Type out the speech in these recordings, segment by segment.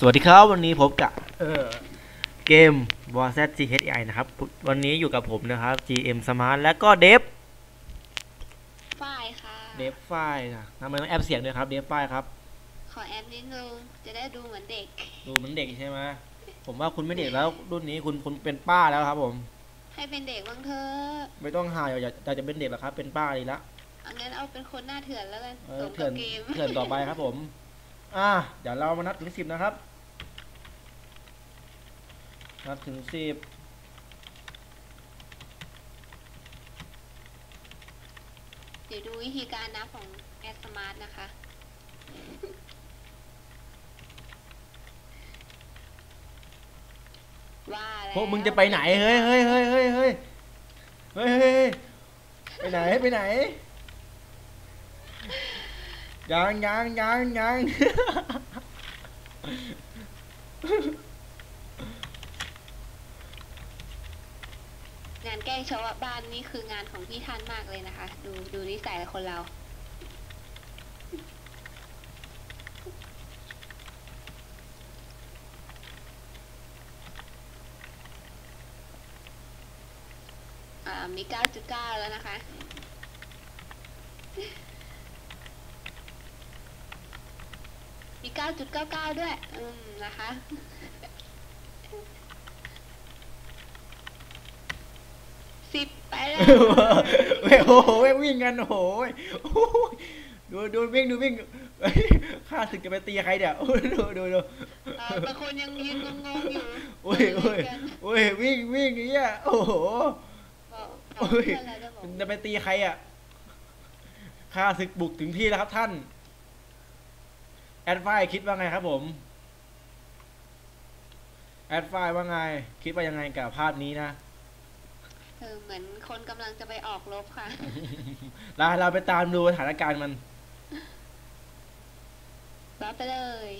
สวัสดีครับ วันนี้พบกับเอ่อเกม w a r z g h i นะครับ วันนี้อยู่กับผมนะครับ GM Smart และก็เดฟฝ้ายค่ะ เดฟไฟนะทำไมต้องแอบเสียงด้วยครับ เดฟไฟครับ ขอแอปนิดนึงจะได้ดูเหมือนเด็ก ดูเหมือนเด็กใช่ไหมผมว่าคุณไม่เด็กแล้วรุ่นนี้คุณคุณเป็นป้าแล้วครับผม ให้เป็นเด็กบ้างเถอะไม่ต้องหายอยากอยากจะเป็นเด็กแล้วครับ เป็นป้าดีละเอางั้นเอาเป็นคนหน้าเถื่อนแล้วกันเอสอมเถื่กัอบนเกมเถื่อนต่อไปครับผม อะเดี๋ยวเรามานับถึงสิบนะครับ นับถึงสิบเดี๋ยวดูวิธีการนับของแอสมาร์ทนะคะ ว่าแล้วพวกมึงจะไปไหน เฮ้ยเฮ้ยเฮ้ยเฮ้ยเฮ้ยเฮ้ยไปไหนไปไหนยังยังยังยัง งานแกล้งชาวบ้านนี่คืองานของพี่ท่านมากเลยนะคะ ดูดูนิสัยคนเรา อ่ามี9.9แล้วนะคะมี9.99ด้วย อืมนะคะ สิบไปแล้วเว้ยโอ้โหเว้ยวิ่งกันโอ้โหโอ้โหดูดูวิ่งดูวิ่งเฮ้ยข้าศึกจะไปตีใครเนี่ยโอ้ยดูดูดูเออบางคนยังยืนงงๆอยู่โอ้ยโอ้ยโอ้ยวิ่งวิ่งอย่างเงี้ยโอ้โหบอกบโอ้อกยเพื่อนแล้วจะบอกจะไปตีใครอะข้าศึกบุกถึงที่แล้วครับท่าน แอดไฟคิดว่าไงครับผม แอดไฟว่าไง คิดว่ายังไงกับภาพนี้นะ เออเหมือนคนกำลังจะไปออกรบค่ะ เราเราไปตามดูสถานการณ์มันรับไปเลย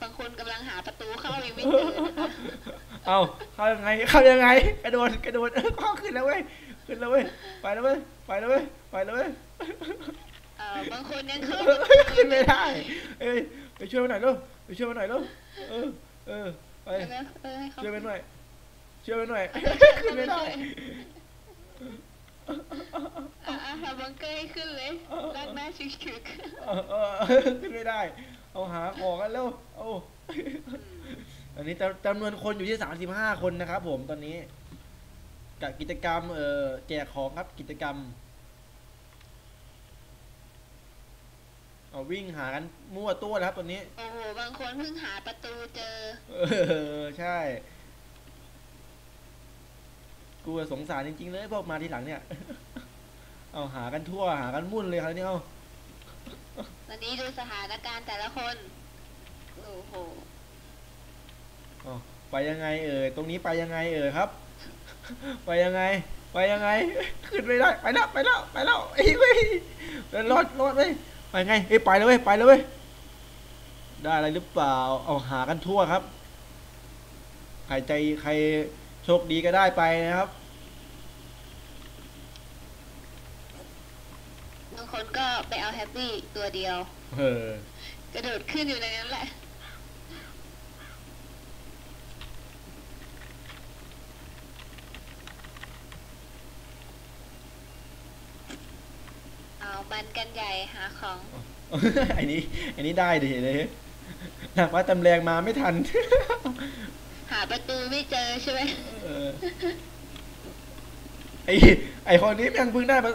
บางคนกำลังหาประตูเข้ายังไม่เจอนะคะเอาเข้ายังไง เข้ายังไง กระโดดกระโดดเออเข้าขึ้นแล้วเว้ย ขึ้นแล้วเว้ย ไปแล้วเว้ย ไปแล้วเว้ย ไปแล้วเว้ยเออบางคนยังเข้าขึ้นไม่ได้ เอ้ยไปช่วยมันหน่อยลูกไปช่วยมันหน่อยลูกเออ เออ ไปเออเออให้เขาช่วยมันหน่อย ช่วยมันหน่อยขึ้นไม่ได้อะอะหาบังเกอร์ให้ขึ้นเลยลากหน้าชึกเออเออขึ้นไม่ได้ เอาหาของกันแล้วเอาๆอืมอันนี้จำจำนวนคนอยู่ที่สามสิบห้าคนนะครับผมตอนนี้กับกิจกรรมเอ่อแจกของครับกิจกรรม เอาวิ่งหากันมั่วตัวแล้วครับตอนนี้โอ้โหบางคนเพิ่งหาประตูเจอ เออ ใช่ กูสงสารจริงๆเลยพวกมาทีหลังเนี่ย เอาหากันทั่วหากันมุ่นเลยครับเนี่ยเอาตอนนี้ดูสถานการณ์แต่ละคน โอ้โหเอาไปยังไงเอ่ยตรงนี้ไปยังไงเอ่ยครับ ไปยังไง ไปยังไง ขึ้นไม่ได้ไปแล้วไปแล้วไปแล้วไอ้ยเว้ยเดินรอดรอดเลยไปไงเอ้ยไปแล้วเว้ยไปแล้วเว้ยได้อะไรหรือเปล่าเอาหากันทั่วครับ ใครใจใคร โชคดีก็ได้ไปนะครับ บางคนก็ไปเอาแฮปปี้ตัวเดียว เออ กระโดดขึ้นอยู่ในนั้นแหละ เอามันกันใหญ่หาของไอ้นี้ไอ้นี้ได้ดิเลยหนักว่าตำแรงมาไม่ทันหา ประตูไม่เจอใช่ไหมเออไอ้ไอ้คนนี้ยังเพิ่งได้มา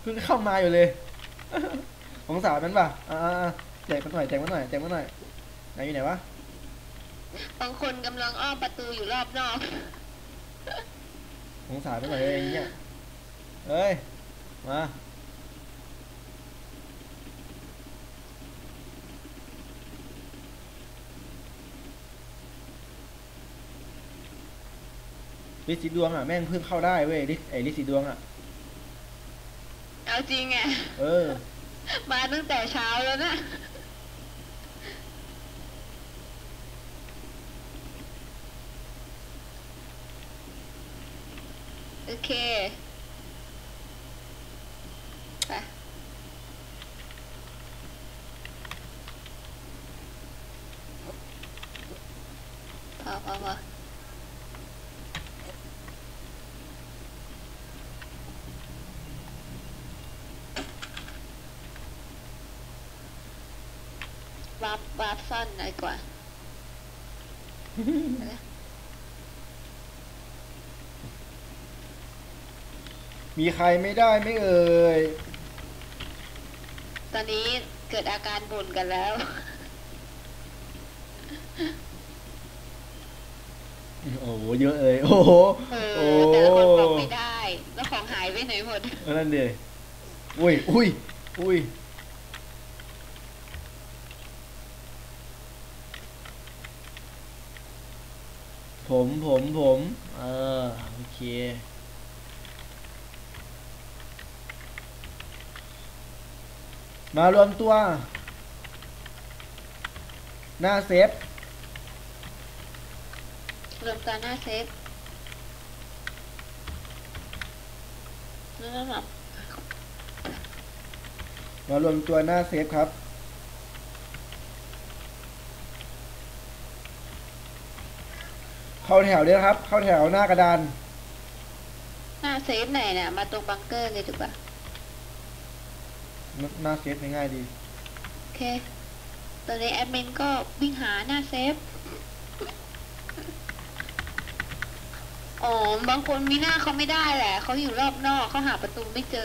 เพิ่งเข้ามาอยู่เลยของสาวนั้นป่ะอ่าๆแจกมันหน่อยแจกมันหน่อยแจกมันหน่อยไหนอยู่ไหนวะบางคนกำลังอ้อมประตูอยู่รอบนอกของสาวมันหน่อยไอ้เงี้ยเอ้ยมา ลิสีดวงอะแม่งเพิ่งเข้าได้เว้ยลิไอ้ลิสีดวงอะ เอาจริงไงเออ มาตั้งแต่เช้าแล้วนะ โอเคไปพอพอพอ วับวับซ่อนหน่อยกว่า มีใครไม่ได้ไม่เอ่ย ตอนนี้เกิดอาการบ่นกันแล้ว โอ้โหเยอะเลย โอ้โหเอโอ้อแต่ละคนบอกไม่ได้ แล้วของหายไปไหนหมดเออนั่นดิอุ้ยอุ้ยอุ้ย ผมผมผม เออ โอเค มารวมตัว หน้าเซฟรวมตัวหน้าเซฟนั่นหรอมารวมตัวหน้าเซฟครับ เข้าแถวด้วยนะครับ เข้าแถวหน้ากระดาน หน้าเซฟไหนเนี่ยมาตรงบังเกอร์เลยดีกว่าหน้าหน้าเซฟง่ายๆดี โอเค ตอนนี้แอดมินก็วิ่งหาหน้าเซฟ อ๋อ บางคนมีหน้าเขาไม่ได้แหละ เขาอยู่รอบนอกเขาหาประตูไม่เจอ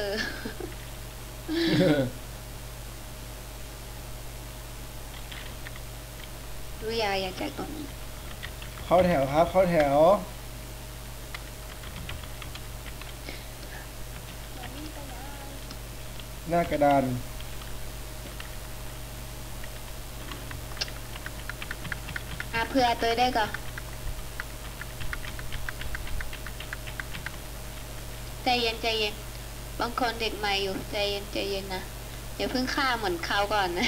รู้ยาอยากแจกตรงนี้ เข้าแถวครับ เข้าแถว หน้ากระดานอะเพื่อตัวได้ก่อนใจเย็นใจเย็นบางคนเด็กใหม่อยู่ใจเย็นใจเย็นนะอย่าเพิ่งฆ่าเหมือนเขาก่อนนะ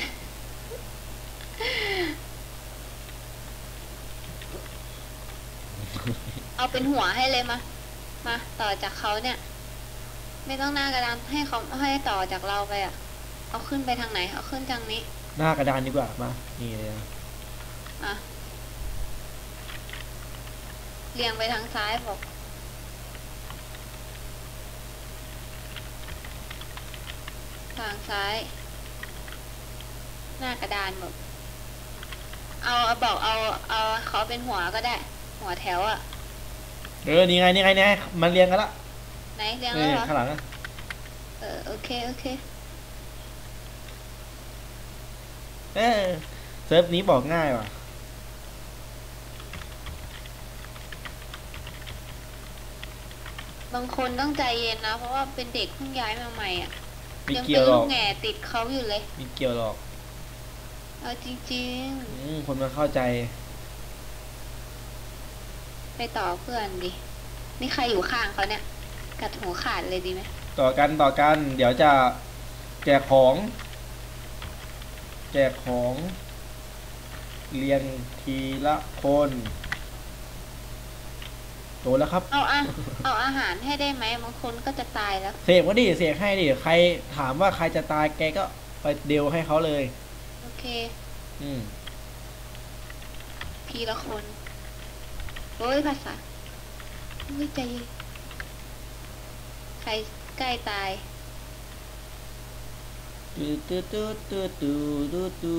เอาเป็นหัวให้เลยมา มาต่อจากเขาเนี่ย ไม่ต้องหน้ากระดานให้เขาให้ต่อจากเราไปอะ เอาขึ้นไปทางไหน เอาขึ้นทางนี้ หน้ากระดานดีกว่ามานี่เลยนะอะเรียงไปทางซ้ายบอกทางซ้าย หน้ากระดานบอกเอาเอาบอกเอาเอาเขาเป็นหัวก็ได้ หัวแถวอะเออ นี่ไง นี่ไงนี่ไงมันเรียงกันละไหนเรียงนี่แล้วเหรอ ข้างหลังอะเออ โอเค โอเค เออ เซิร์ฟนี้บอกง่ายว่ะ บางคนต้องใจเย็นนะ เพราะว่าเป็นเด็กเพิ่งย้ายมาใหม่อะไม่ยัเกี่เป็ยนวหรลูอกกแง่ติดเขาอยู่เลย ไม่เกี่ยวหรอก เอาจริง อืมคนมันเข้าใจๆ ไปต่อเพื่อนดิ นี่ใครอยู่ข้างเขาเนี่ย กัดหูขาดเลยดีไหม ต่อกันต่อกัน เดี๋ยวจะแจกของ แจกของ เรียงทีละคนโตแล้วครับ เอาอะเอาอาหารให้ได้ไหมบางคนก็จะตายแล้ว เสกก็ดิเสกให้ดิ ใครถามว่าใครจะตายแกก็ไปเดวให้เขาเลย โอเค อืมทีละคน โอ้ยภาษาไม่ใจเย็นใครใกล้ตายตูตูตูตูตูตูตู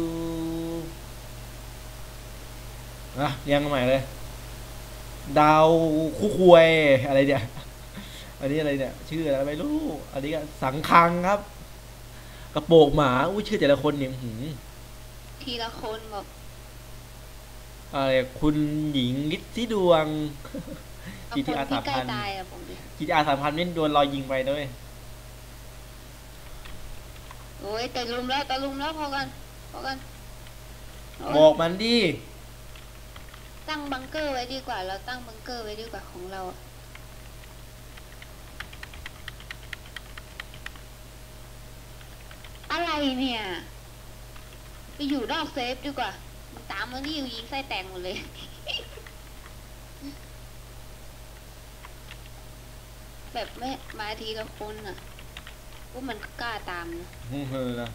อะเรียงกันใหม่เลย ดาวคู่ควยอะไรเนี่ย อันนี้อะไรเนี่ย ชื่ออะไรไม่รู้ อันนี้ก็สังคังครับ กระโปรงหมา อุ้ยชื่อแต่ละคนเนี่ยหืมทีละคนบอก อะไรคุณหญิงฤทธิดวงเอาจีคทีนอาร์ที่สามใกล้พันตายอะผมดิจีทีอาร์สามพันนี่โดนรอยยิงไปด้วยโอ้ยแต่ลุมแล้วแต่ลุมแล้วพอกันพอกันโยบอกมันดิตั้งบังเกอร์ไว้ดีกว่า เราตั้งบังเกอร์ไว้ดีกว่าของเราอะอะไรเนี่ย ไปอยู่นอกเซฟดีกว่า มันตามมันี่อยู่ยิงไส้แตกหมดเลย แบบไม่มาทีละคนอะว่ามันก็กล้าตามนะ เออนะ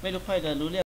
ไม่รู้ค่อยจะรู้เรื่อง